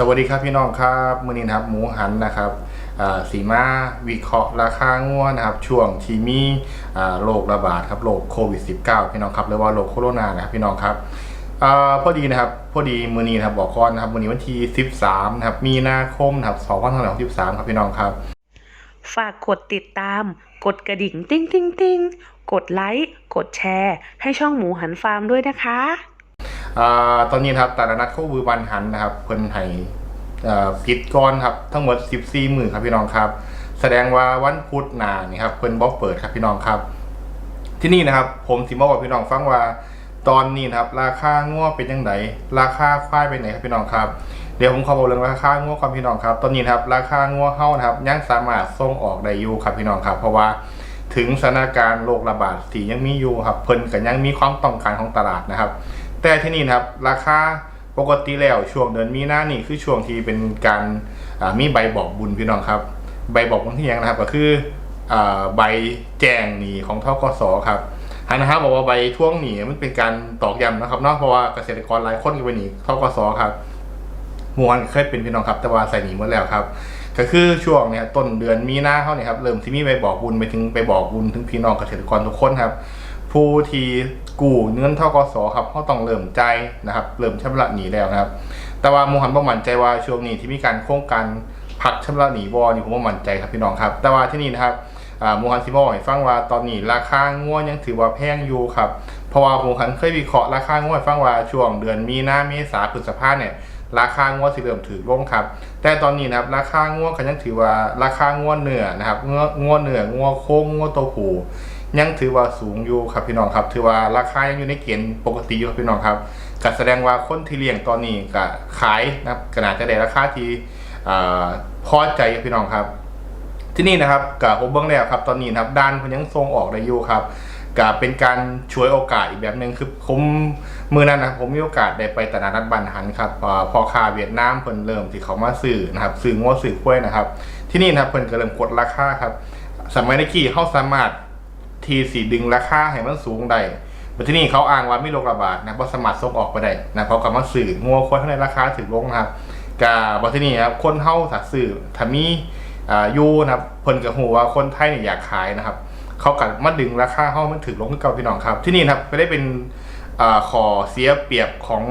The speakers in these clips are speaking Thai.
สวัสดีครับพี่น้องครับมือนี้นะครับหมูหันนะครับอ่าสีมาวิเคราะห์ราคางัวนะครับ ช่วงที่มีอ่าโรคระบาดครับโรคโควิด -19 พี่น้องครับหรือว่าโรคโคโรนานะครับพี่น้องครับอาพอดีนะครับพอดีมือนี้นะครับบอกก่อนนะครับมือนี้วันที่ 13นะครับมีนาคมนะครับ2563ครับพี่น้องครับ ฝากกดติดตาม กดกระดิ่งติ้งติ้งติ้งกดไลค์กดแชร์ ให้ช่องหมูหันฟาร์มด้วยนะคะอาตอนนี้นะครับตลาดนัดโควิดวันหันนะครับเพิ่นให้อ่า ปิดก่อนครับทั้งหมด 14มื้อครับพี่น้องครับ แสดงว่าวันพุธหน้านี่ครับเพิ่นบ่เปิดครับพี่น้องครับ ที่นี่นะครับ ผมสิมาบอกพี่น้องฟังว่าตอนนี้นะครับ ราคางัวเป็นยังไงราคาควายเป็นไหนครับพี่น้องครับ เดี๋ยวผมขอบอกเรื่องราคางัวความพี่น้องครับ ตอนนี้นครับ ราคางัวเฮานะครับยังสามารถส่งออกได้อยู่ครับพี่น้องครับ เพราะว่าถึงสถานการณ์โรคระบาดสียังมีอยู่ครับเพิ่นก็ยังมีความต้องการของตลาดนะครับ แต่ที่นี่นะครับ ราคา ปกติแล้วช่วงเดือนมีนานี่คือช่วงที่เป็นการมีใบบอกบุญพี่น้องครับ ใบบอกบุญที่ยังนะครับ ก็คือใบแจ้งหนี้ของทกสครับทางนะครับบอกว่าใบท่วงหนี้มันเป็นการตอกย้ำนะครับเนาะเพราะว่าเกษตรกรหลายคนก็ไปหนีทกสครับมวนเคยเป็นพี่น้องครับ แต่ว่าใส่หนีหมดแล้วครับก็คือช่วงเนี่ยต้นเดือนมีนาเขาเนี่ยครับเริ่มที่มีใบบอกบุญไปถึงไปบอกบุญถึงพี่น้องเกษตรกรทุกคนครับ ผู้ที่กู้เงินทกสครับเขาต้องเริ่มใจนะครับเริ่มชำระหนี้แล้วนะครับ แต่ว่าโมหันบ่มั่นใจว่าช่วงนี้ที่มีการโครงการพักชำระหนี้บอนี่ผมบ่มั่นใจครับพี่น้องครับ แต่ว่าที่นี่นะครับอ่าโมหันสิบอกให้ฟังว่าตอนนี้ราคาง่วยังถือว่าแพงอยู่ครับเพราะว่าโมหันเคยวิเคราะห์ราคาง่วให้ฟังว่าช่วงเดือนมีนาเมษาพฤษภาเนี่ยราคางัวสิเริ่มถือลงครับ แต่ตอนนี้นะครับราคางัวก็ยังถือว่าราคางัวเนื้อนะครับงัวงัวเนื้องัวโค้งงัวตัวผู ยังถือว่าสูงอยู่ครับพี่น้องครับ ถือว่าราคายังอยู่ในเกณฑ์ปกติอยู่ครับพี่น้องครับก็แสดงว่าคนที่เลี้ยงตอนนี้ก็ขายนะครับขนาดจะได้ราคาที่พอใจครับพี่น้องครับ ที่นี่นะครับกับผมเบิ้งแล้วครับตอนนี้นะครับด้านเพิ่นยังทรงออกได้อยู่ครับกับเป็นการช่วยโอกาสอีกแบบหนึ่งคือผมมือนั้นนะผมมีโอกาสได้ไปตลาดนัดบันหันครับอพอคาเวียดนามเพิ่นเริ่มที่เขามาซื้อนะครับซื้องัวซื้อกล้วยนะครับ ที่นี่นะครับเพิ่นก็เริ่มกดราคาครับ สมัยในกี้เขาสามารถ ทีสีดึงราคาให้มันสูงได้แต่ที่นี่เขาอ้างว่าไม่โรคระบาดนะเพราะสามารส่งออกไปได้นะเพราะกำมาสื่องัวควายเท่าในราคาถึงลงนะครับกับบที่นี่ครับคนเฮาถ้าซื้อถ้ามีอ่ายูนะครับเพิ่นก็ฮู้ว่าคนไทยเนี่ยอยากขายนะครับเขากัมาดึงราคาเฮามันถึงลงเก่าพี่น้องครับ ที่นี่นะครับไม่ได้เป็นอ่าขอเสียเปรียบของ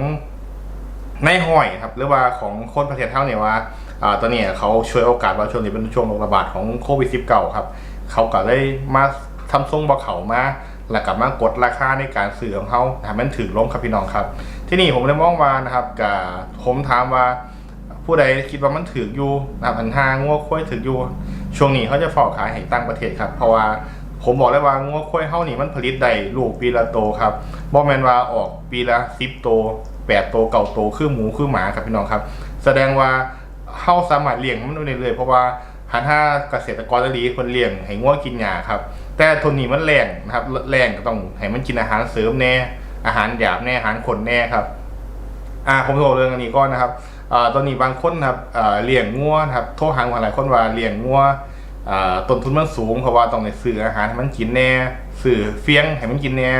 ในห้อยครับหรือว่าของคนประเทศเฮาเนี่ยว่าอ่าตอนนี้เขาช่วยโอกาสว่าช่วงนี้เป็นช่วงโรคระบาดของโควิด 19 ครับเขาก็เลยมา ทำทรงบ่เขามาแล้วก็มากดราคาในการซื้อของเขาให้มันถึงลงครับพี่น้องครับ ที่นี่ผมเลยมองว่านะครับกับผมถามว่าผู้ใดคิดว่ามันถืออยู่นะครับอันห้างัวควายถืออยู่ ช่วงนี้เขาจะฝากขายให้ต่างประเทศครับ เพราะว่าผมบอกเลยว่างัวควายเฮานี่มันผลิตได้ลูกปีละโตครับบ่แมนว่าออกปีละ10โต8โตเก่าโตคือหมูคือหมาครับพี่น้องครับ แสดงว่าเฮาสามารถเลี้ยงมันได้เรื่อยเพราะว่าหันถ้าเกษตรกรดีคนเลี้ยงให้งัวกินหญ้าครับ แต่ทนนี้มันแรงนะครับแรงก็ต้องให้มันกินอาหารเสริมแน่อาหารหยาบแน่อาหารขนแน่ครับอ่าผมโทรเรื่องอันนี้ก่อนนะครับอ่าตอนนี้บางคนนะครับอ่าเลี้ยงงัวนะครับโทรหาหลายคนว่าเลี้ยงงัวอ่าต้นทุนมันสูงเพราะว่าต้องในซื้ออาหารให้มันกินแน่ซื้อเฟี้ยงให้มันกินแน่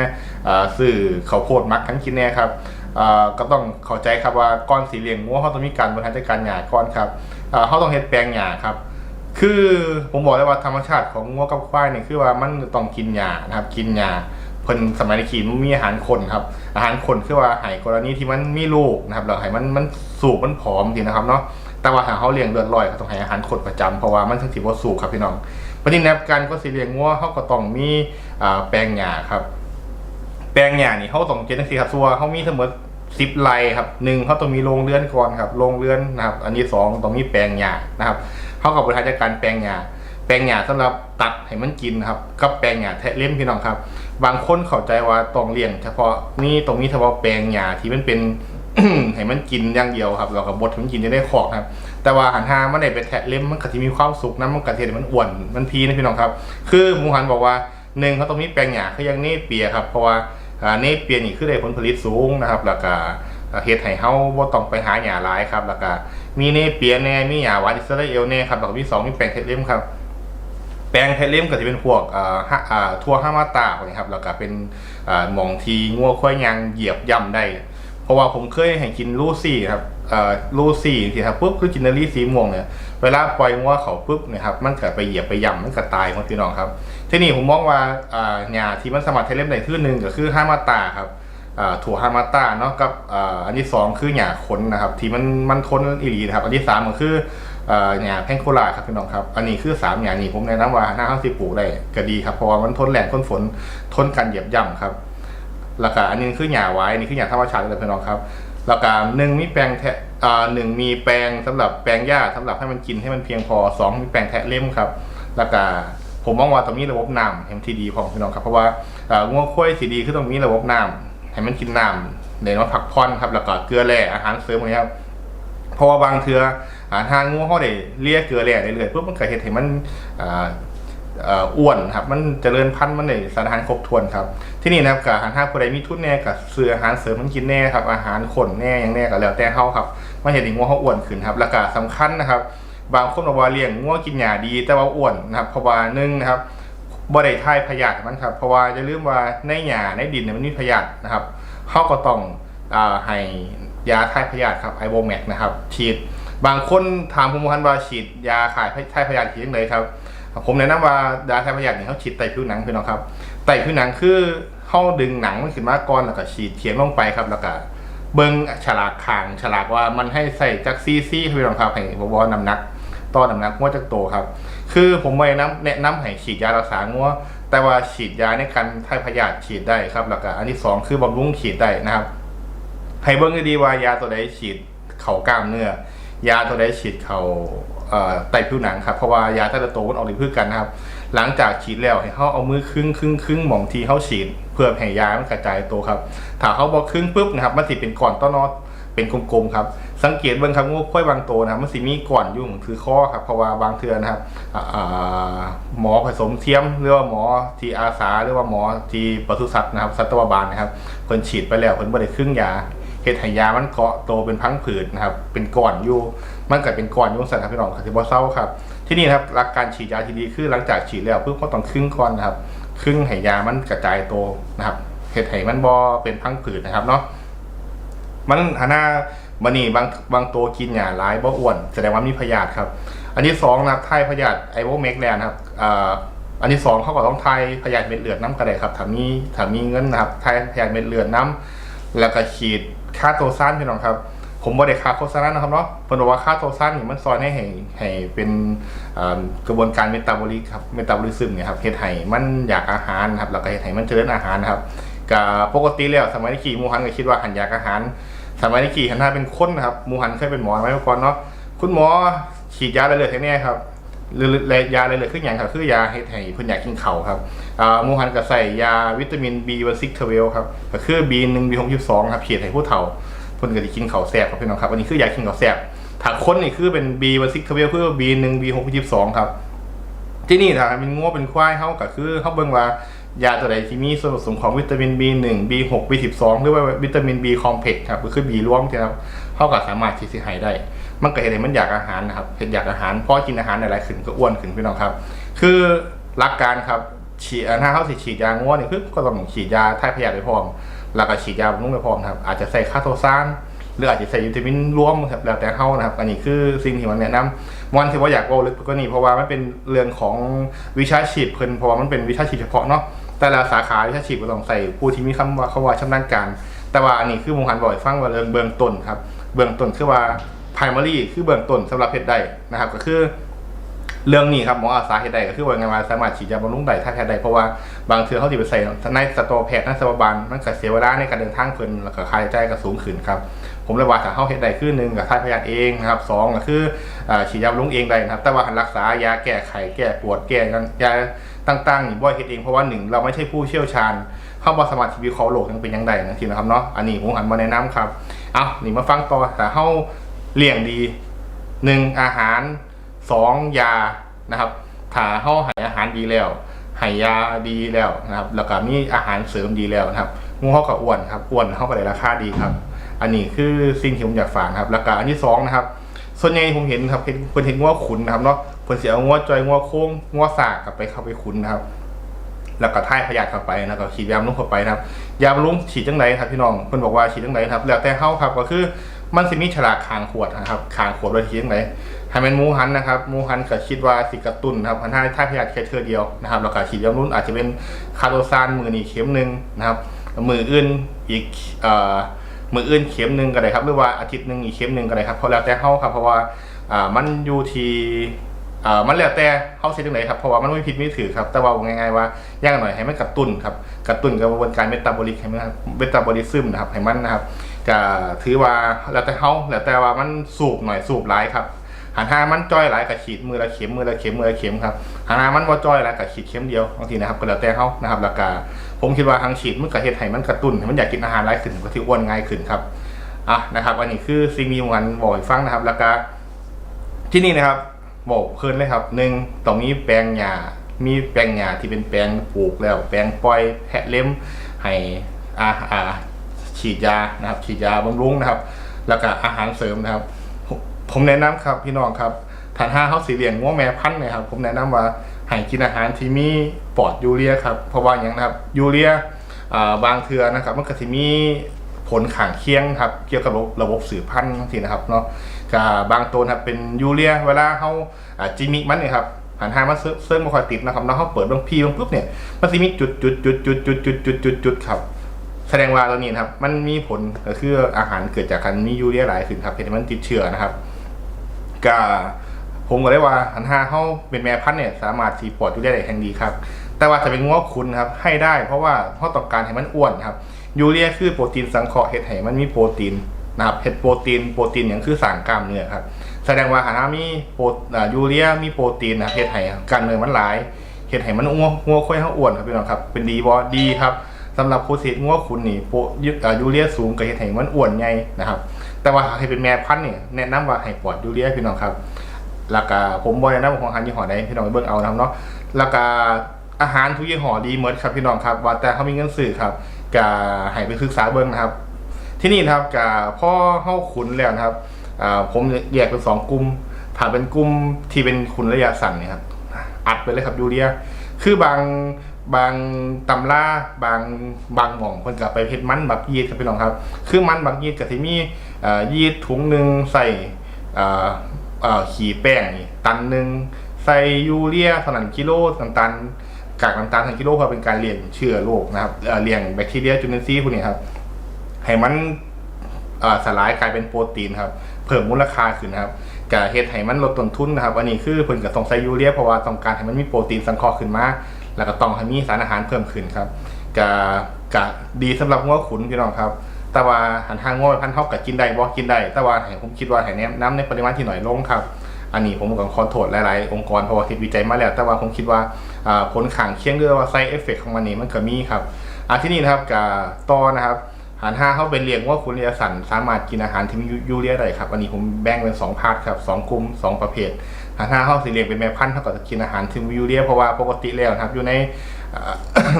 อ่าซื้อข้าวโพดมักให้มันกินแน่ครับอ่าก็ต้องเข้าใจครับว่าก่อนสีเลี้ยงงัวเขาต้องมีการบริหารจัดการหญ้าก่อนครับอ่าเขาต้องเฮ็ดแปลงหญ้าครับ คือผมบอกเลยว่าธรรมชาติของงัวกับควายเนี่ยคือว่ามันต้องกินหญ้านะครับ กินหญ้าเพิ่นสมัยในขีนมีอาหารคนครับ อาหารคนคือว่าให้กรณีที่มันมีลูกนะครับแล้วให้มันมันสูบมันผอมทีนะครับเนาะแต่ว่าหาเขาเลี้ยงเลือดลอยก็ต้องให้อาหารคนประจำเพราะว่ามันถึงสิบ่สูบครับพี่น้องประเด็นในการก็สิเลี้ยงงัวเขาก็ต้องมีแปลงหญ้าครับ แปลงหญ้านี่เขาต้องเจนจังซี่ครับส่วเขามีทั้งหมด10ไร่ครับหนึ่งเขาต้องมีโรงเรือนก่อนครับโรงเรือนนะครับ อันที่สองต้องมีแปลงหญ้านะครับ เขากับบริหารจัดการแปลงหญ้าแปลงหญ้าสำหรับตัดให้มันกินครับกับแปลงหญ้าแทะเล่มพี่น้องครับ บางคนเข้าใจว่าต้องเลี้ยงเฉพาะนี่ตรงนี้เฉพาะแปลงหญ้าที่มันเป็นให้มันกินอย่างเดียวครับ เราก็บบดให้มันกินจะได้ขอกครับ แต่ว่าหันหามันได้ไปแทะเล่มมันก็จะมีความสุขนะมันก็จะมันอ้วนมันพีนะพี่น้องครับ คือมูหันบอกว่าหนึ่งเขาต้องมีแปลงหญ้าคืออยังนี่เปียครับ เพราะว่าอ่านี่เปียนี่คือได้ผลผลิตสูงนะครับแล้วก็ เฮ็ดให้เฮาบ่ต้องไปหาหญ้าหลายครับ แล้วก็มีเนเปียแน่มีหญ้าหวานอิสราเอลแน่ครับแล้วก็มีสองมีแปลงแทเล่มครับ แปลงเพชรเล่มก็จะเป็นพวกอ่าฮะอ่าทั่วห้ามาตาพวกนี้ครับ แล้วก็เป็นอ่าหมองทีงัวควายยางเหยียบย่ำได้ เพราะว่าผมเคยให้กินลูซี่ครับอ่อลูซี่ทีครับปุ๊บคือกินเนารีสีม่วงเนี่ยเวลาปล่อยงัวเขาปุ๊บนะครับ มันเกิดไปเหยียบไปย่ำมันก็ตายหมดพี่น้องครับ ทีนี้ผมมองว่าอ่าหญ้าที่มันสามารถใช้เล่มได้คือหนึ่งก็คือห้ามาตาครับ ถั่วฮามาต้าเนาะกับอ,อันที่สองคือหญ้าขนนะครับ ที่มันมันทนอีหลีนะครับ อันที่สามก็คือหญ้าแพงโคลาครับพี่น้องครับ อันนี้คือสามหญ้านี้ผมแนะนำว่าหน้าข้าวสิปลูกได้ก็ดีครับเพราะว่ามันทนแรงทนฝนทนกันเหยียบย่ำครับแล้วก็อันนี้คือหญ้าไว้นนี้คือหญ้าธรรมชาติเลยพี่น้องครับแล้วก็หนึ่งมีแปลงแทะอ่าหนึ่งมีแปลงสำหรับแปลงหญ้าสำหรับให้มันกินให้มันเพียงพอสองมีแปลงแทะเล่มครับแล้วก็ผมมองว่าตรงนี้ระบบน้ำเห็นที่ดีพอพี่น้องครับเพราะว่าอ่างัวควายสีดีคือตรงนี้ระบบน้ำ ให้มันกินน้ำเดี๋ยวมาพักผ่อนครับ แล้วก็เกลือแร่อาหารเสริมอะไรครับเพราะว่าบางเทืออาหารงูเขาได้เลี้ยเกลือแร่ได้เลยปุ๊บมันเก็เฮ็ดให้มันอ้วนครับ มันเจริญพันธุ์มันได้สารอาหารครบถ้วนครับ ที่นี่นะครับกับอาหารถ้าผู้ใดมีทุนแน่กับเสืออาหารเสริมมันกินแน่ครับ อาหารขนแน่อย่างแน่ก็แล้วแต่เฮาครับมันเห็นให้งูเขาอ้วนขึ้นครับแล้วก็สำคัญนะครับ บางคนบอกว่าเลี้ยงงูกินหญ้าดีแต่ว่าอ้วนนะครับเพราะว่าหนึ่งนะครับ บ่ได้ทายพยาธิมันครับ เพราะว่าอย่าลืมว่าในหญ้าในดินเนี่ยมันมีพยาธินะครับเขาก็ต้องอ่าให้ยาทายพยาธิครับไอโบแมกนะครับ ฉีด บางคนถามผมว่าฉีดยาขายทายพยาธิฉีดยังไงครับ ผมแนะนำว่ายาทายพยาธิเนี่ยเขาฉีดไตผิวหนังพี่น้องครับไตผิวหนังคือเขาดึงหนังมันขึ้นมาก่อนแล้วก็ฉีดเขียนลงไปครับแล้วก็เบิ้งฉลากขางฉลากว่ามันให้ใส่จากซีซีพี่น้องครับให้บว่าน้ำหนักต่อน้ำหนักงัวจากโตครับ คือผมไม่แนะนำแนะนำให้ฉีดยารักษางัวแต่ว่าฉีดยาในการทายพยาธิฉีดได้ครับแล้วก็อันที่สองคือบำรุงฉีดได้นะครับให้เบิ่งดีว่ายาตัวใดฉีดเข่ากล้ามเนื้อยาตัวใดฉีดเข่าเอ่อไตผิวหนังครับเพราะว่ายาแต่ละตัวมันออกฤทธิ์พืชกันนะครับ หลังจากฉีดแล้วให้เขาเอามือครึ่งครึ่งครึ่งหมองทีเขาฉีด เพื่อให้ยามันกระจายตัวครับถ้าเขาบอกครึ่งปุ๊บนะครับมันสิดเป็นก้อนต้อนอ เป็นกลมๆครับ สังเกตเบิ่งครับงูค่อยบางตัวนะครับมันสิมีก้อนอยู่งคือข้อครับเพราะว่าบางเทือนะครับหมอผสมเทียมหรือว่าหมอที่อาสาหรือว่าหมอที่ปศุสัตว์นะครับสัตวบาลนะครับเพิ่นฉีดไปแล้วเพิ่นบ่ได้ครึ่งยาเฮ็ดให้ยามันเกาะโตเป็นพังผืดนะครับ เป็นก้อนอยู่มันก็เป็นก้อนยู่สั่นครับพี่น้องครับที่บ่เศร้าครับที่นี่ครับหลักการฉีดยาที่ดีคือหลังจากฉีดแล้วปุ๊บก็ต้องครึ่งก่อนนะครับครึ่งให้ยามันกระจายโตนะครับเฮ็ดให้มันบ่เป็นพังผืดนะครับเนาะ มันหาหน้าบันนี่บางบางตัวกินหยาร้ายบ่อ้วน แสดงว่ามีพยาธิครับ อันที่สองนะครับไทยพยาธิไอโบเมกแลนครับอ่าอันที่สองเขาก็ต้องไทยพยาธิเม็ดเลือดน้ำกระไดครับถ้ามีถ้ามีเงินนะครับไทยพยาธิเม็ดเลือดน้ำแล้วก็ฉีดค่าโตซานพี่น้องครับ ผมบ่ได้ค่าโฆษณานะครับเนาะเพิ่บอกว่าค่าโตซานนี่มันซอยให้ให้ให้เป็นกระบวนการเมตาบอลิกครับเมตาบอลิซึมเนี่ยครับเฮ็ดให้มันอยากอาหารครับแล้วก็เฮ็ดให้มันเจริญอาหารนะครับก็ปกติแล้วสมัยที่ขี่มูฮันก็คิดว่าหันอยากอาหาร สมัยนี้ขี่หันหน้าเป็นคนนะครับมูหันเคยเป็นหมอไหมเมื่อก่อนเนาะคุณหมอฉีดยาเลยเลยๆให้แน่ครับหรือยาเลยเลยๆคืออย่างครับคือยาให้ให้เพิ่นอยากกินเข่าครับมูหันก็ใส่ยาวิตามิน B16 12ครับก็คือ B1 B62 ครับฉีดให้ผู้เฒ่าเพิ่นก็สิกินเข้าแซ่บครับพี่น้องครับอันนี้คือยากินเข้าแซ่บถ้าคนนี่คือเป็น B16 12คือ B1 B6 22ครับที่นี่ถ้าเป็นงัวเป็นควายเฮาก็คือเฮาเบิ่งว่า ยาตัวใดที่มีส่วนผสมของวิตามิน B1 B6 B12 หรือว่าวิตามิน B คอมเพล็กซ์ครับก็คือ B รวมครับเฮาก็สามารถที่สิให้ได้ มันก็เฮ็ดให้มันอยากอาหารนะครับเฮ็ดอยากอาหารพอกินอาหารหลายๆขึ้นก็อ้วนขึ้นพี่น้องครับ คือหลักการครับฉีดถ้าเฮาสิฉีดยางัวงนี่คือก็ต้องฉีดยาทายพยาธิไปพร้อมแล้วก็ฉีดยาบำรุงไปพร้อมครับอาจจะใส่คาโทซานหรืออาจจะใส่วิตามินรวมครับแล้วแต่เฮานะครับ อันนี้คือสิ่งที่มันแนะนำ มันที่ว่าอยากเอลึกก็นี่เพราะว่ามันเป็นเรื่องของวิชาชีพเพิ่นเพราะว่ามันเป็นวิชาชีพเฉพาะเนาะแต่ละสาขาวิชาชีพก็ต้องใส่ผู้ที่มีคำว่าเขาว่าชำนาญการ แต่ว่าอันนี้คือมงหันบ่อยฟังว่าเรื่องเบื้องต้นครับ เบื้องต้นคือว่า primary คือเบื้องต้นสำหรับเฮ็ดได้นะครับ ก็คือเรื่องนี้ครับหมออาสาเฮ็ดได้ก็คือว่าไงว่าสามารถฉีดยาบำรุงได้ถ้าแพทย์ได้เพราะว่าบางเทือเขาสิไปใส่ในสตอแพทย์ในสตบาลมันก็เสียเวลาในการเดินทางเพิ่นแล้วก็ค่าใช้จ่ายก็สูงขึ้นครับ ผมเลยว่าถ้าเฮาเฮ็ดได้คือหนึ่งกับทายพยาธิเองนะครับสองก็คือฉีดยาบำรุงเองได้นะครับ แต่ว่าหันรักษายาแก้ไขแก้ปวดแก้ยาต่างๆนี่บ่เฮ็ดเองเพราะว่าหนึ่งเราไม่ใช่ผู้เชี่ยวชาญเฮาบ่สามารถที่วิเคราะห์โรคนั้นเป็นจังไดนะทีนะครับเนาะอันนี้ผมหันมาแนะนำครับเอาหนีมาฟังต่อถ้าเฮาเลี้ยงดีหนึ่งอาหารสองยานะครับถ้าเฮาให้อาหารดีแล้วให้ยาดีแล้วนะครับ แล้วก็มีอาหารเสริมดีแล้วนะครับงูเฮาก็อ้วนครับอ้วนเฮาก็ได้ราคาดีครับ อันนี้คือสิ่งที่ผมอยากฝากครับแล้วก็อันที่สองนะครับ ส่วนใหญ่ผมเห็นครับเห็นเพิ่นเห็นงัวขุนนะครับเนาะเพิ่นสิเอางัวจอยงัวโค้งงัวสากกลับไปเข้าไปขุนนะครับ แล้วก็ท่ายพยาธิเข้าไปแล้วก็ฉีดยาบำรุงเข้าไปนะครับ ยาบำรุงฉีดจังไดครับพี่น้องเพิ่นบอกว่าฉีดจังไดครับ แล้วแต่เฮาครับก็คือมันสิมีฉลากคางขวดนะครับคางขวดว่าฉีดจังไดให้เป็นมูหันนะครับมูหันก็คิดว่าสิกระตุ้นนะครับพันห้าท่ายพยาธิแค่เทื่อเดียวนะครับแล้วก็ฉีดยาบำรุงอาจจะเป็นคาร์โดซานมือนี้เข็มหนึ่งนะครับมืออื่นอีกเอ่อ มืออื่นเข็มหนึ่งก็ได้ครับ หรือว่าอาทิตย์หนึ่งอีกเข็มหนึ่งก็ได้ครับเพราะแล้วแต่เฮาครับเพราะว่าอ่ามันอยู่ที่อ่ามันแล้วแต่เขาใช้ตรงไหนครับเพราะว่ามันไม่ผิดไม่ถือครับ แต่ว่าว่าง่ายๆว่าย่างหน่อยให้มันกระตุ้นครับกระตุ้นกระบวนการเมตาบอลิกให้มันเมตาบอลิซึมนะครับให้มันนะครับจะถือว่าแล้วแต่เขาแล้วแต่ว่ามันสูบหน่อยสูบหลายครับ หันหามันจ้อยหลายกับฉีดมือละเข็มมือละเข็มมือละเข็มครับหันหามันว่าจ้อยหลายกับฉีดเข็มเดียวบางทีนะครับก็แล้วแต่เขานะครับแล้วก็ผมคิดว่าทางฉีดมันกระเฮ็ดให้มันกระตุ้นให้มันอยากกินอาหารหลายขึ้นก็ที่อ้วนง่ายขึ้นครับอะนะครับ อันนี้คือสิ่งมีวันบอกให้ฟังนะครับแล้วก็ที่นี่นะครับบอกเพิ่นเลยครับหนึ่งต้องมีแปลงหญ้ามีแปลงหญ้าที่เป็นแปลงปลูกแล้ว แปลงปล่อยแพะเล็มให้อาอาฉีดยานะครับฉีดยาบำรุงนะครับ แล้วก็อาหารเสริมนะครับ ผมผมแนะนำครับพี่น้องครับฐานห้าเขาสีเหลี่ยงง้วแม่พันธุ์เนะครับ ผมแนะนำว่าให้กินอาหารที่มีปอดยูเรียครับเพราะว่าอย่างนะครับยูเรียอ่าบางเทือนะครับมันก็จะมีผลข้างเคียงครับเกี่ยวกับระบบระบบสืบพันธุ์สินะครับเนาะกับบางตัวนะครับเป็นยูเรีย เวลาเขาอ่าจิมิมันเนี่ยครับหันหามาเซิร์ฟเซิร์ฟมาคอยติดนะครับแล้วเขาเปิดบางพีบางปุ๊บเนี่ยมันจะมีจุดจุดจุดจุดจุดจุดจุดจุดจุดครับแสดงว่าตัวนี้นะครับมันมีผลก็คืออาหารเกิดจากการมียูเรียหลายขึ้นครับเป็นมันติดเชื้อนะครับ ก็ผมก็ได้ว่าหันหาเขาเป็นแม่พันธุ์เนี่ยสามารถทีปอดยูเรียได้แห่งดีครับ แต่ว่าจะเป็นง้อคุณครับให้ได้เพราะว่าเขาต้องการให้มันอ้วนครับยูเรียคือโปรตีนสังเคราะห์เห็ดให้มันมีโปรตีนนะครับเห็ดโปรตีนโปรตีนอย่างคือสางกล้ามเนื้อครับแสดงว่าหามีโปรยูเรียมีโปรตีนนะเห็ดให้กามเนื้อมันหลายเห็ดให้มันอ้วนงัวค่อยให้อ้วนครับพี่น้องครับเป็นดีบอดีครับสำหรับผู้เสพงัวคุณนี่โปรยูเรียสูงกับเห็ดให้มันอ้วนไงนะครับ แต่ว่าหากให้เป็นแม่พันธุ์เนี่ยแนะนำว่าให้ปลอดยูเรียพี่น้องครับแล้วก็ผมบอกนะว่าของอาหารยี่ห้อใดพี่น้องไปเบิ่งเอานะครับเนาะแล้วก็อาหารทุกยี่ห้อดีหมดครับพี่น้องครับ ว่าแต่เขามีเงินซื้อครับก็ให้ไปศึกษาเบิ่งนะครับ ที่นี่นะครับกับพ่อเข้าขุนแล้วนะครับผมแยกเป็นสองกลุ่มถ้าเป็นกลุ่มที่เป็นขุนระยะสั้นเนี่ยครับอัดไปเลยครับยูเรียคือบาง บางตำราบางบางหม่องเพิ่นกับไปเฮ็ดมันบักยีดครับพี่น้องครับ คือมันบักยีดก็สิมีเอ่อยีดถุงหนึ่งใส่เอ่อเอ่อขี่แป้งนี่ตันหนึ่งใส่ยูเรียเท่านั้นกิโลน้ำตาลกากน้ำตาลทันกิโลเพื่อเป็นการเลี้ยงเชื้อโรคนะครับเอ่อเลี้ยงแบคทีเรียจุลินทรีย์พวกนี้ครับให้มันสลายกลายเป็นโปรตีนครับเพิ่มมูลค่าขึ้นนะครับกะเฮ็ดให้มันลดต้นทุนนะครับ อันนี้คือเพิ่นก็ต้องใส่ยูเรียเพราะว่าต้องการให้มันมีโปรตีนสังเคราะห์ขึ้นมา แล้วก็ต้องให้มีสารอาหารเพิ่มขึ้นครับกะกะดีสำหรับงัวขุนพี่น้องครับ แต่ว่าหันทางงัวพันธุ์เฮาก็กินได้บ่กินได้ แต่ว่าให้ผมคิดว่าให้แนะน้ำในปริมาณที่หน้อยลงครับ อันนี้ผมก็ขอโทษหลายๆ องค์กรเพราะว่าเฮ็ดวิจัยมาแล้ว แต่ว่าผมคิดว่าผลข้างเคียงหรือว่า side effect ของมันนี่มันก็มีครับอ่าที่นี่นะครับกะต่อนะครับหันห้าเข้าเป็นเรียงว่าคุณเรียสันสามารถกินอาหารที่มียูเรียได้ครับ อันนี้ผมแบ่งเป็นสองพาร์ทครับสองกลุ่มสองประเภท หันห้าเข้าสิเรียงเป็นแม่พันธุ์เท่ากับกินอาหารที่มียูเรียเพราะว่าปกติแล้วนะครับ อยู่ใน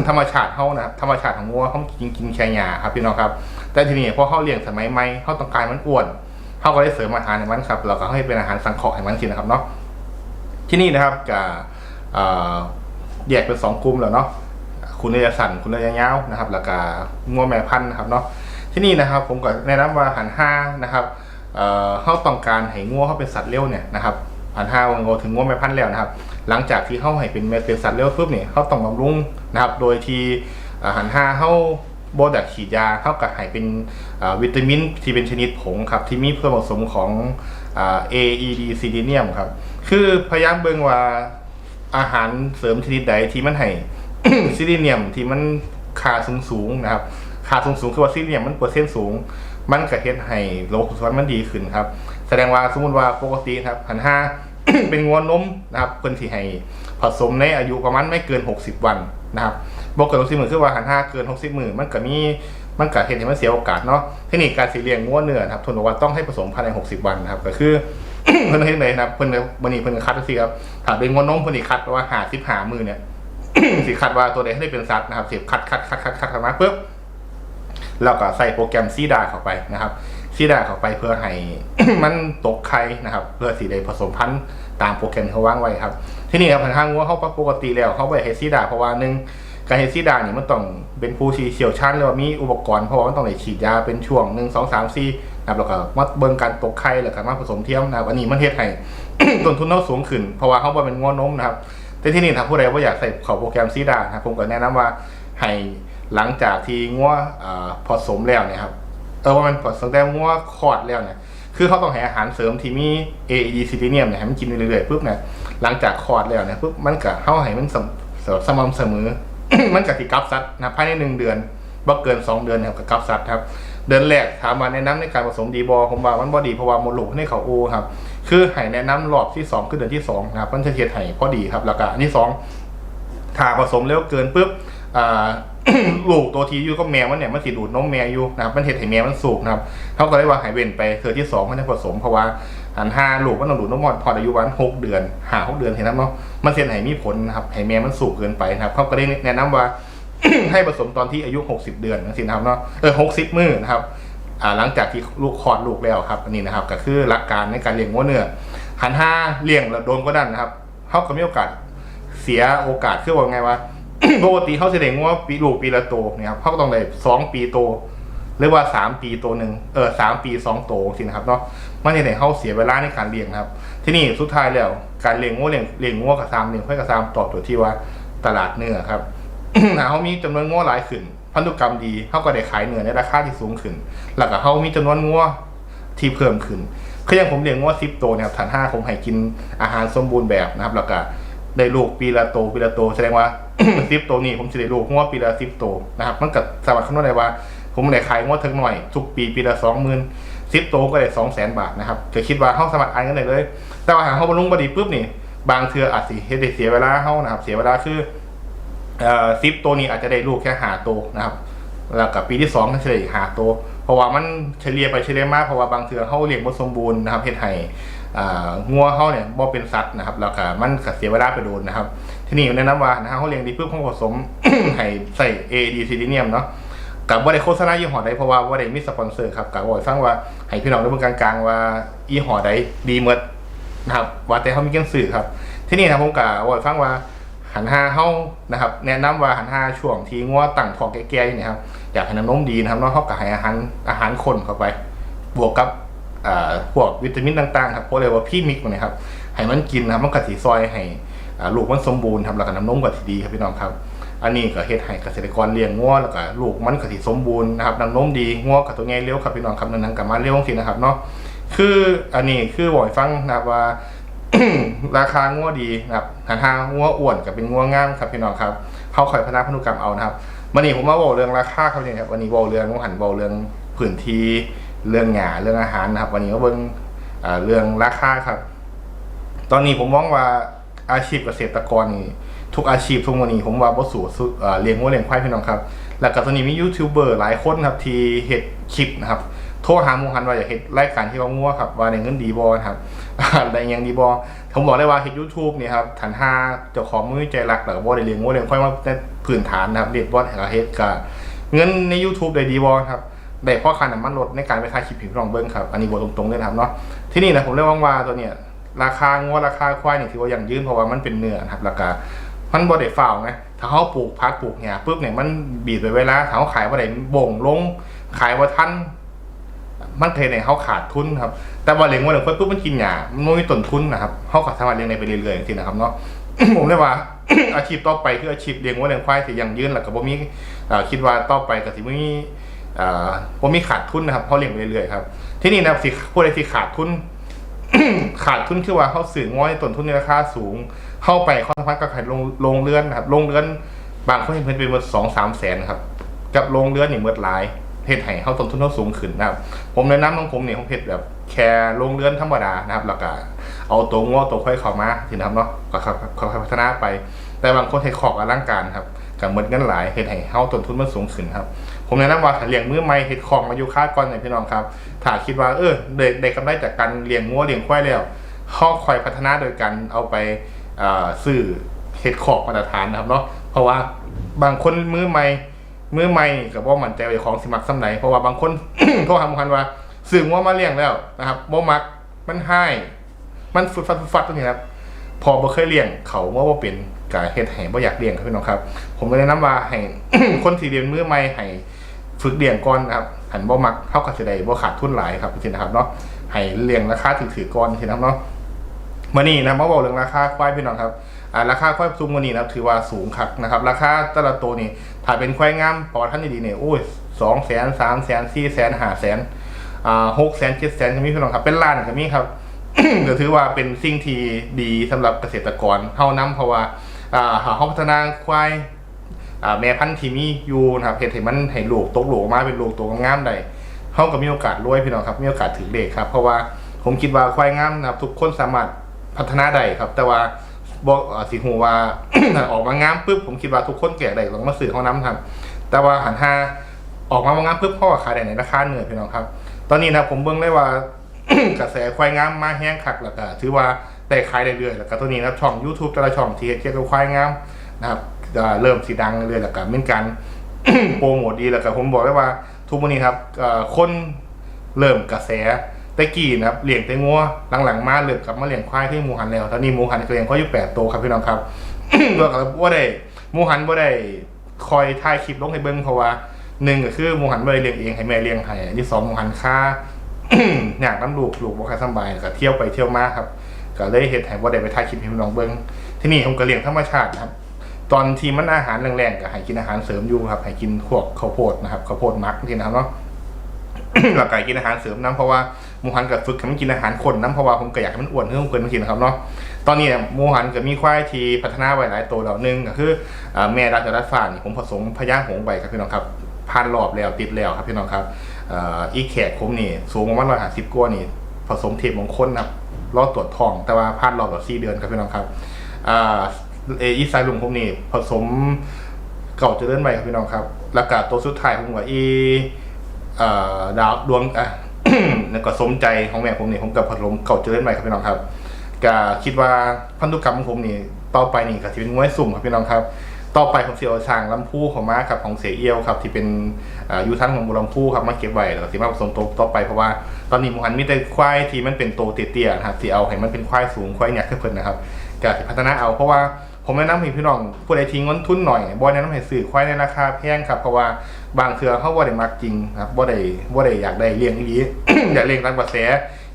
ธรรมชาติเขานะครับธรรมชาติของวัวเขากินกินแค่หญ้าครับพี่น้องครับ แต่ทีนี้พอเขาเลี้ยงสมัยใหม่เขาต้องการมันอ้วนเขาก็ได้เสริมอาหารให้มันครับเราก็ให้เป็นอาหารสังเคราะห์ให้มันสินะครับเนาะที่นี่นะครับกับแยกเป็นสองกลุ่มแล้วเนาะคุณระยะสั้นคุณระยะยาวนะครับแล้วก็งัวแม่พันธุ์นะครับเนาะที่นี่นะครับผมก็แนะนำว่าหันห้านะครับเอ่อเขาต้องการให้งัวเขาเป็นสัตว์เลี้ยวเนี่ยนะครับ หันห้าวังโงถึงงัวแม่พันแล้วนะครับ หลังจากที่เข้าให้เป็นเป็นสัตว์เลี้ยวปุ๊บเนี่ยเขาต้องบำรุงนะครับ โดยที่หันห้าเข้าโบดักฉีดยาเขากับให้เป็นวิตามินที่เป็นชนิดผงครับ ที่มีเพื่อผสมของอ่า AED ซีดีเนียมครับ คือพยายามเบิ่งว่าอาหารเสริมชนิดใดที่มันให้ซิลิเนียมที่มันค่าสูงสูงนะครับค่าสูงสูงคือว่าซิลิเนียมมันเปอร์เซ็นต์สูง มันก็เฮ็ดให้ระบบสุขภาพมันดีขึ้นครับ แสดงว่าสมมติว่าปกติครับหันห้าเป็นงวนนมนะครับเพิ่นสิให้ผสมในอายุประมาณไม่เกิน 60 วันนะครับบ่เกิน60มื้อคือว่าหันห้าเกิน 60มื้อมันก็มีมันก็เฮ็ดให้มันเสียโอกาสเนาะเทคนิคการสิเลี้ยงงัวเนื้อนะครับทุนบอกว่าต้องให้ผสมภายใน 60 วันนะครับก็คือเพิ่นเฮ็ดเลยนะครับเพิ่นวันนี้เพิ่นคัดจังซี่ครับถ้าเป็นงวนนมเพิ่นสิคัดว่า55มื้อเนี่ยสิคัดว่าตัวใดให้ได้เป็นสัตว์นะครับสิคัดคัดคัดคัดคัดคัดมาปุ๊บเราก็ใส่โปรแกรมซีดาเข้าไปนะครับ ซีดาเข้าไปเพื่อให้ มันตกไข่นะครับ เพื่อสีได้ผสมพันธุ์ตามโปรแกรมที่เขาวางไว้ครับ ที่นี่ครับทางงัวเขาปกติแล้วเขาไปให้ซีดาเพราะว่าหนึ่งการเฮซีดานนี่ยมันต้องเป็นผู้ที่เชี่ยวชาญหรือว่ามีอุปกรณ์เพราะว่ามันต้องได้ฉีดยาเป็นช่วง1 2 3 4นะครับแล้วก็มาเบิ่งการตกไข่แล้วก็มาผสมเทียมนะครับอันนี้มันเฮ็ดให้ต้นทุนเราสูงขึ้น เพราะว่าเขาบ่เป็นงัวนมนะครับแต่ที่นี่ถ้าผู้ใดว่าอยากใส่เข้าโปรแกรมซีดานะครับผมก็แนะนำว่าให้หลังจากที่งัวอผสมแล้วเนี่ยครับ เออว่ามันผสแต่งัวคลอดแล้วเนี่ยคือเขาต้องให้อาหารเสริมที่มี AED ซิลิเนียมเนี่ยให้มันกินเรื่อยๆปุ๊บเนี่ยหลังจากคลอดแล้วเนี่ยปุ๊บมันก็เข้าให้มันสมสม่ำเสมอ มันก็สิกับสัตว์นะภายในหนึ่งเดือนบ่เกินสองเดือนนะครับก็กลับสัตว์ครับ เดือนแรกถามว่าแนะนำในการผสมดีบอผมว่ามันบ่ดีเพราะว่าหมลูกในเขาโอครับ คือให้แนะนำรอบที่สองคือเดือนที่สองนะครับมันจะเทียดให้พอดีครับแล้วก็อันที่สองถ้าผสมเร็วเกินปุ๊บอ่า ลูกตัวทีอยู่ก็แมวมันเนี่ยมันสิดูดนมแมวอยู่นะครับมันเห็ดให้แมวมันสูบนะครับเขาก็เลยว่าให้เว้นไปเธอที่สองมันจะผสมเพราะว่าอันห้าลูกมันต้องดูดนมหมดพออายุวันหกเดือนหาหกเดือนเห็นไหมเนาะมันเสียให้มีผลนะครับให้แมวมันสูบเกินไปนะครับเขาก็ได้แนะนำว่าให้ผสมตอนที่อายุ60เดือนนะสินะครับเนาะเออหกสิบมื้อนะครับอ่าหลังจากที่ลูกคลอดลูกแล้วครับอันนี้นะครับ ก็คือหลักการในการเลี้ยงวัวเนื้อหันห้าเลี้ยงแล้วโดนก็ดันนะครับเขาก็มีโอกาสเสียโอกาสคือว่าไงวะ ปกติเขาแสดงว่าปีลูกปีละโตเนี่ยครับเขาก็ต้องได้สองปีโตหรือว่าสามปีโตหนึ่งเออสามปีสองโตสินะครับเนาะมันจะไหนเขาเสียเวลาในการเลี้ยงครับ ที่นี่สุดท้ายแล้วการเลี้ยงงัวเลี้ยงเลี้ยงงัวกับซามเลี้ยงควายกับซามตอบตัวที่ว่าตลาดเนื้อครับเขามีจำนวนงัวหลายขึ้น พันธุกรรมดีเขาก็ได้ขายเนื้อในราคาที่สูงขึ้นแล้วก็เขามีจำนวนงัวที่เพิ่มขึ้นคืออย่างผมเลี้ยงงัวซิปโตเนี่ยฐานห้าผมให้กินอาหารสมบูรณ์แบบนะครับ แล้วก็ ได้ลูกปีละโตปีละโตแสดงว่า ซิปโตนี่ผมจะได้ลูกงัวปีละซิปโตนะครับมันก็สามารถคำนวณได้ว่า ผมได้ขายงัวถึงหน่อย ทุกปีปีละสองหมื่นซิปโตก็ได้สองแสนบาทนะครับจะคิดว่าเขาสามารถอ่านกันได้เลย แต่ว่าหากเขาบรรลุบดีปุ๊บนี่บางเทืออาจสิเฮ็ดให้เสียเวลาเขานะครับ เสียเวลาคือเอ่อซิปตัวนี้อาจจะได้ลูกแค่หาตัวนะครับแล้วกับปีที่สองก็จะได้อีกหาตัวเพราะว่ามันเฉลี่ยไปเฉลี่ยมาเพราะว่าบางเทือเขาเลี้ยงบ่สมบูรณ์นะครับเฮ็ดให้อ่า งัวเขาเนี่ยบ่เป็นสัตว์นะครับ แล้วก็มันก็เสียเวลาไปโดนนะครับ ที่นี่แนะนำว่านะฮะเขาเลี้ยงดีเพื่อผสมให้ใส่ AD ซิลิเนียมเนาะกับว่าได้โฆษณายี่ห้อใดเพราะว่าว่าได้มีสปอนเซอร์ครับกับว่าให้ฟังว่าให้พี่น้องได้เบิ่งกลางๆ ว่ายี่ห้อใดดีหมดนะครับว่าแต่เขามีเกี่ยงสื่อครับ ที่นี่นะผมกะว่าฟังว่าหันห้าเฮานะครับ แนะนำว่าหันห้าช่วงที่งัวตั้งท้องแก่ๆนี่ครับอยากให้น้ำนมดีนะครับเนาะเขาก็ให้อาหารอาหารคนเข้าไป บวกกับ พวกวิตามินต่างๆครับพวกเรียกว่าพี่มิกนะครับให้มันกินนะครับมันก็สิซอยให้ลูกมันสมบูรณ์ครับแล้วก็น้ำนมก็สิดีครับพี่น้องครับ อันนี้ก็เฮ็ดให้เกษตรกรเลี้ยงงัวแล้วก็ลูกมันก็สิสมบูรณ์นะครับน้ำนมดีงัวก็ตัวใหญ่เร็วครับพี่น้องครับนั่นๆก็มาเร็วจริงๆนะครับเนาะคืออันนี้คือบอกให้ฟังนะครับว่าราคางัวดีนะครับหาทางงัวอ้วนกับเป็นงัวงามครับพี่น้องครับเขาคอยพัฒนาพันธุกรรมเอานะครับวันนี้ผมมาบอกเรื่องราคาครับเนี่ยครับวันนี้บอกเรื่องหันบอกเรื่องพื้นที่ เรื่องหยาเรื่องอาหารนะครับ วันนี้ก็เบิ่งเรื่องราคาครับ ตอนนี้ผมมองว่าอาชีพเกษตรกรนี่ทุกอาชีพทุกวันนี้ผมว่าบ่สู่เลี้ยงวัวเลี้ยงควายพี่น้องครับ แล้วก็ตอนนี้มียูทูบเบอร์หลายคนครับที่เฮ็ดคลิปนะครับโทรหาหมูฮันว่าอยากเฮ็ดรายการที่ว่างัวครับว่าได้เงินดีบ่นะครับได้หยังดีบ่ผมบอกได้ว่าเฮ็ด YouTube นี่ยครับฐานห้าเจ้าของมือใจรักแล้วก็บ่ได้เลี้ยงวัวเลี้ยงควายมาแต่พื้นฐานนะครับเรียนบ่ให้เฮ็ดก็เงินใน YouTube ได้ดีบ่ครับ ได้พราะค่าน้ำมันลดในการไปถ่ายคลิปให้พี่น้องเบิ่งครับ อันนี้บอกตรงๆเลยนะครับเนาะ ที่นี่นะผมเรียกว่าว่าตัวเนี้ยราคางัวราคาควายเนี่ยถือว่ายังยืนเพราะว่ามันเป็นเนื้อครับราคามันบ่ได้ฝ่าวไงถ้าเขาปลูกพักปลูกเนี่ยปุ๊บเนี่ยมันบีบไปเวลาถ้าเขาขายว่าได้บ่งลง ขายว่าทันมันเทในเขาขาดทุนครับ แต่ว่าเลี้ยงวัวเลี้ยงควายปุ๊บมันกินหญ้ามันไม่มีต้นทุนนะครับเขาก็สามารถเลี้ยงได้ไปเรื่อยๆจริงๆนะครับเนาะผมเลยว่าอาชีพต่อไปคืออาชีพเลี้ยงวัวเลี้ยงควายที่ยังยืนแล้วก็บ่มีคิดว่าต่อไปก็สิมี เอ่ามีขาดทุนนะครับเขาเลี้ยงไปเรื่อยๆครับที่นี่นะครับสิผู้ใดที่ขาดทุน ขาดทุนคือว่าเขาสื่อง้อยต้นทุนในราคาสูง เข้าไปเขาสามารถก็ขายลงลงเรือนนะครับลงเรือนบางคนเห็นเพิ่นเป็นหมดสองสามแสนครับกับลงเรือนนี่เมื่อหลายเหตุให้เขาต้นทุนเขาสูงขึ้นนะครับ ผมแนะนำของผมเนี่ยผมเพชรแบบ แค่ลงเรือนธรรมดานะครับแล้วก็เอาตัวง้อตัวค่อยเข้ามาทีนะครับเนาะก็ค่อยพัฒนาไป แต่บางคนเฮ็ดขอกอลังการครับกับหมดเงินหลายเฮ็ดให้เฮาต้นทุนมันสูงขึ้นครับ ผมแนะนำว่าถ้าเลี้ยงมือใหม่เฮ็ดของมาอยู่ค่าก่อนเนี่ยพี่น้องครับ ถ้าคิดว่าเออได้ได้กำไรจากการเลี้ยงงัวเลี้ยงควายแล้วข้อคอยพัฒนาโดยการเอาไปเอ่อซื้อเฮ็ดขอกมาตรฐานนะครับเนาะเพราะว่าบางคนมือใหม่มือใหม่กับว่ามันใจวของสิมักสำไหนเพราะว่าบางคนโทรหาหมู่คันว่า ซื้องัวมาเลี้ยงแล้วนะครับบ่มักมันให้มันฟุดฟัดฟุดฟัดตรงนี้ครับ พอบ่เคยเลี้ยงเขาว่าบ่เป็นก็เฮ็ดให้บ่อยากเลี้ยงครับพี่น้องครับ ผมก็เลยนํว่าให้คนที่เรียนมือใหม่ให้ฝึกเลี้ยงก่อนนะครับหันบ่มักเฮาก็สิได้บ่ขาดทุนหลายครับจังซี่นะครับเนาะให้เลี้ยงราคาถือๆก่อนจังซี่นะครับเนาะมื้อนี้นะมาเว้าเรื่องราคาควายพี่น้องครับอ่าราคาควายซุมมื้อนี้นะถือว่าสูงคักนะครับ ราคาแต่ละตัวนี่ถ้าเป็นควายงามปอท่านดีๆเนี่ยโอ้ย200,000 300,000 400,000 500,000 อ่า600,000 700,000ก็มีพี่น้องครับ เป็นล้านก็มีครับก็ถือว่าเป็นสิ่งที่ดีสำหรับเกษตรกรเฮานํเพราะว่าอ่าเฮาพัฒนาควายแม่พันธุ์ที่มีอยู่นะครับเฮ็ดให้มันให้ลูกตกลูกออกมาเป็นลูกตัวงามได้เฮาก็มีโอกาสรวยพี่น้องครับ มีโอกาสถึงเลขครับ เพราะว่าผมคิดว่าควายงามนะครับทุกคนสามารถพัฒนาได้ครับ แต่ว่าบอ่าสิฮู้ว่าออกมางามปุ๊บผมคิดว่าทุกคนแก่ได้ลองมาซื้อเฮานํครับ แต่ว่าหันหาออกมาวางงามปุ๊บเฮาก็ขายได้ในราคาเหนื่อยพี่น้องครับ ตอนนี้นะผมเบิ่งได้ว่ากระแสควายงามมาแห้งคักแล้วก็ถือว่าได้ขายได้เรื่อยๆแล้วก็ตัวนี้นะช่อง YouTube แต่ละช่องที่เกี่ยวกับควายงามนะครับเริ่มสิดังเรื่อยๆแล้วก็เป็นการโปรโมทดีแล้วก็ผมบอกได้ว่าทุกวันนี้ครับคนเริ่มกระแสแตะกี้นะครับเลี้ยงแต่งัวหลังๆมาเริ่มกลับมาเลี้ยงควายที่หมูหันแล้วตอนนี้หมูหันก็เลี้ยงควาอยู่แปดตัวครับพี่น้องครับแล้วก็บ่ได้หมูหันบ่ได้คอยถ่ายคลิปลงให้เบิ่งเพราะว่า หนึ่งก็คือหมูหันได้เลี้ยงเองให้แม่เลี้ยงให้อันที่สองหมูหันค่าอยากน้ำลูกลูกบ่ค่อยสบายก็เที่ยวไปเที่ยวมาครับ ก็เลยเฮ็ดให้บ่ได้ไปถ่ายคลิปให้พี่น้องเบิ่งที่นี่ผมก็เลี้ยงธรรมชาติครับ ตอนที่มันอาหารแรงๆก็ให้กินอาหารเสริมอยู่ครับให้กินพวกข้าวโพดนะครับข้าวโพดมักที่นะครับเนาะแล้วก็ให้กินอาหารเสริมน้ำเพราะว่ามูหันกับฝึกให้มันกินอาหารคนน้ำเพราะว่าผมก็อยากให้มันอ้วนเพิ่มเกินมากินนะครับ เนาะตอนนี้มูหันก็มีควายที่พัฒนาไว้หลายตัวแล้วหนึงก็คือแม่รัชรัตฟ้านผมผสมพญาหงไปครับพี่น้องครับ ผ่านรอบแล้วติดแล้วครับพี่น้องครับอีแขกผมนี่สูงประมาณร้อยห้าสิบกว่านี่ผสมเทปมงคลนะครับรอดตรวจทอง แต่ว่าผ่านรอบละสี่เดือนครับพี่น้องครับอ่าเออีไซลุงผมนี่ผสมเก่าเจริญใหม่ครับพี่น้องครับแล้วก็ตัวสุดท้ายผมว่าอีดาวดวงอะแล้วก็สมใจของแม่ผมนี่ผมกับผสมเก่าเจริญใหม่ครับพี่น้องครับก็คิดว่าพันธุกรรมของผมนี่ต่อไปนี่ก็จะเป็นงวยสุ่มครับพี่น้องครับ ต่อไปผมเสียช่างลำพูของม้าครับของเสียเอียวครับที่เป็นอยู่ทั้งของบุลำพูครับมาเก็บไว้แล้วสิมาผสมตัวต่อไปเพราะว่าตอนนี้มูหันมีแต่ควายที่มันเป็นโตเตี้ยๆนะครับที่เอาให้มันเป็นควายสูงควายเนี่ยขึ้นเพิ่นนะครับก็พัฒนาเอาเพราะว่าผมแนะนำให้พี่น้องผู้ใดทิ้งเงินทุนหน่อยบ่แนะนำให้ซื้อควายในราคาแพงครับเพราะว่าบางเทื่อเขาบ่ได้มักจริงครับบ่ได้บ่ได้อยากได้เลี้ยงอีหลีอยากเลี้ยงตามกระแส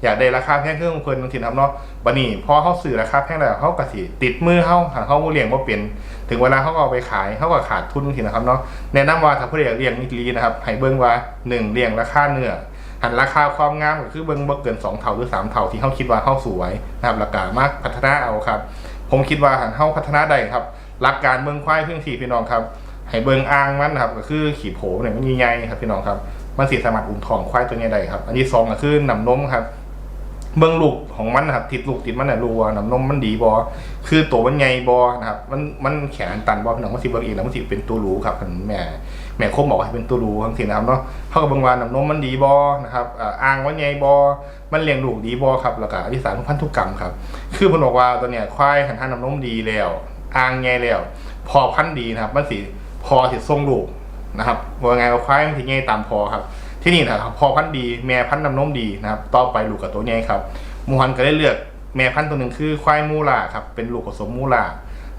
อยากได้ราคาแพงขึ้นของเพิ่นบางทีนะครับเนาะบัดนี้พอเขาซื้อราคาแพงแล้วเขาก็สิติดมือเขาหาเขาเลี้ยงบ่าเป็น ถึงเวลาเขาก็เอาไปขายเขาก็ขาดทุนบางทีนะครับเนาะแนะนำว่าถ้าผู้ใดอยากเลี้ยงอีหลีนะครับให้เบิ่งว่าหนึ่งเลี้ยงราคาเนื้อหันราคาความงามก็คือเบิ่งบ่เกินสองเท่าหรือสามเท่าที่เขาคิดว่าเขาสวยนะครับราคามากพัฒนาเอาครับ ผมคิดว่าหันเขาพัฒนาได้ครับหลักการเบิ่งควายเพื่อที่พี่น้องครับให้เบิ่งอ่างมันนะครับก็คือขี่โผเนี่ยมันใหญ่ๆครับพี่น้องครับมันสิสามารถอุ้มทองควายตัวนี้ได้ครับ อันที่สองก็คือน้ำนมครับ เบิ่งลูกของมันนะครับติดลูกติดมันน่ะรูว่าน้ำนมมันดีบอคือตัวมันใหญ่บอนะครับมันมันแขนตันบอพี่น้องมันสิเบิ่งเองแล้วมันสิเป็นตัวรูครับแม่แม่คมบอกให้เป็นตัวรูทั้งสิ้นนะครับเนาะเขาก็เบิ่งว่าน้ำนมมันดีบอนะครับอ่าอ่างมันใหญ่บอมันเลี้ยงลูกดีบอครับแล้วก็อันที่สามคือพันธุกรรมครับคือผมบอกว่าตัวเนี้ยควายหันหันน้ำนมดีแล้วอ่างใหญ่แล้ว พอพันธุ์ดีนะครับมันสิพอสิส่งลูกนะครับว่าไงว่าควายมันสิใหญ่ตามพอครับ ที่นี่นะครับพอพันธุ์ดีแม่พันธุ์น้ำนมดีนะครับต่อไปลูกกับตัวใหญ่ครับมูฮันก็ได้เลือกแม่พันธุ์ตัวหนึ่งคือควายมูลาครับเป็นลูกผสมมูลา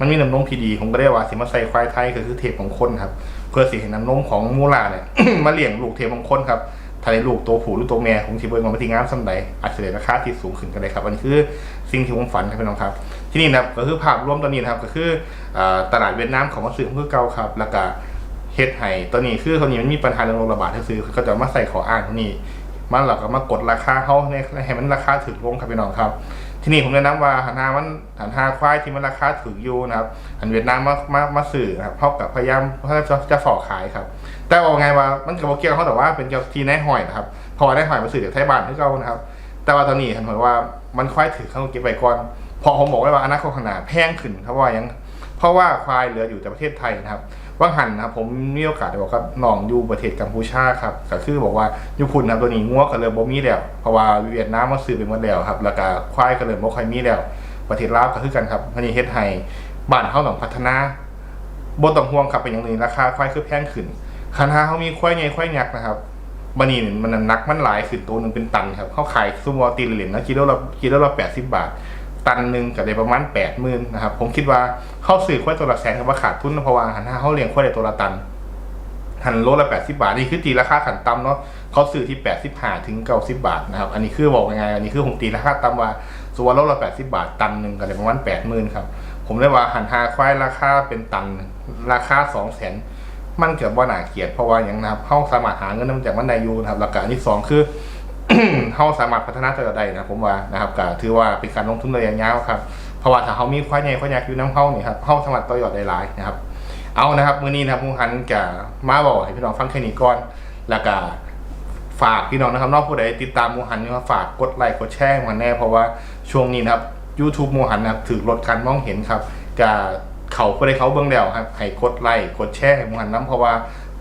มันมีน้ำนมที่ดีผมก็ได้ว่าสิมาใส่ควายไทยก็คือเทพของคนครับเพื่อสิเห็นน้ำนมของมูลาเนี่ย มาเลี้ยงลูกเทพของคนครับถ้าได้ลูกตัวผู้หรือตัวแม่ผมสิเบิ่งว่ามันสิงามส่ำใดอาจจะได้ราคาที่สูงขึ้นก็ได้ครับอันนี้คือสิ่งที่ผมฝันครับพี่น้องครับ ที่นี่นะครับก็คือภาพรวมตอนนี้นะครับก็คืออตลาดเวียดนามของมาซื้อของคือเก่าครับแล้วก็ เฮ็ดให้ตอนนี้คือตอนนี้มันมีปัญหาเรื่องโรคระบาดให้ซื้อก็จะมาใส่ขออ้างตรงนี้มันเราก็มากดราคาเขาในให้มันราคาถึกลงครับพี่น้องครับ ที่นี่ผมแนะนำว่าหันหามันหันหาควายที่มันราคาถึกอยู่นะครับอันเวียดนามมามามาสื่อครับเขากับพยายามจะจะสอขายครับ แต่ว่าไงว่ามันกับโเกี่ยวเขาแต่ว่าเป็นเกี่ยวกับที่นายหอยนะครับเพอได้หอยมาสื่อจากไทยบ้านที่เขานะครับ แต่ว่าตอนนี้เห็นผมว่ามันควายถือเขาเก็บไว้ก่อนพอผมบอกไว้ว่าอนาคตข้างหน้าแพงขึ้นครับว่ายังเพราะว่าควายเหลืออยู่แต่ประเทศไทยนะครับ ว่างหันนะครับผมมีโอกาสได้บอกกับน้องอยู่ประเทศกัมพูชาครับก็คือบอกว่าอยู่พุ่นนะครับตัวนี้งัวก็เลยบ่มีแล้วเพราะว่าเวียดนามมาซื้อไปหมดแล้วครับแล้วก็ควายก็เลยบ่ค่อยมีแล้ว ประเทศลาวก็คือกันครับอันนี้เฮ็ดให้บ้านเฮาต้องพัฒนาบ่ต้องห่วงครับเป็นอย่างนี้ราคาควายคือแพงขึ้นคันหาเฮามีควายใหญ่ควายยักษ์นะครับบัดนี้มันหนักมันหลายขึ้นตัวหนึงเป็นตันครับเขาขายซุมวอตีเหรียญนะกิโลละกิโลละ80บาท ตันหนึ่งก็ได้ประมาณแปดหมื่นนะครับ ผมคิดว่าเข้าซื้อควายตัวละแสนกับว่าขาดทุนนะเพราะว่าหันห้าเขาเลี้ยงควายได้ตัวละตัน หันโลละแปดสิบาทนี่คือตีราคาขันต่ำเนาะเขาซื้อที่แปดสิบห้าถึงเก้าสิบาทนะครับ อันนี้คือบอกยังไง อันนี้คือผมตีราคาต่ำว่าส่วนโลละแปดสิบาทตันหนึ่งก็ได้ประมาณแปดหมื่นครับผมเลยว่าหันหาควายราคาเป็นตันราคาสองแสนมันเกิดว่าหนาเกียดเพราะว่าอย่างนะครับเขาสามารถหาเงินนำจากมันได้ยูนะครับแล้วก็อันที่สองคือ เขาสามารถพัฒนาตัวได้นะผมว่านะครับก็ถือว่าเป็นการลงทุนระยะยาวครับเพราะว่าถ้าเขามีควายใหญ่ควายยักษ์อยู่น้ำเขาเนี่ยครับเขาสามารถต่อยอดได้หลายนะครับ เอานะครับมื้อนี้นะครับผมหันกับมาบอกให้พี่น้องฟังแค่นี้ก่อนแล้วก็ฝากพี่น้องนะครับนอกผู้ใดติดตามมูหันนะครับฝากกดไลค์กดแชร์มันแน่เพราะว่าช่วงนี้นะครับ YouTube มูหันนะครับถือลดการมองเห็นครับกับเขาผู้ใดเขาเบื้องแล้วครับให้กดไลค์กดแชร์ให้มูหันน้ำเพราะว่า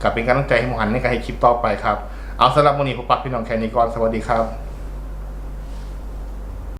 กับเป็นกำลังใจให้มูหันในการให้คลิปต่อไปครับ เอาสำหรับวันนี้ผมปักพี่น้องแค่นี้ก่อนสวัสดีครับ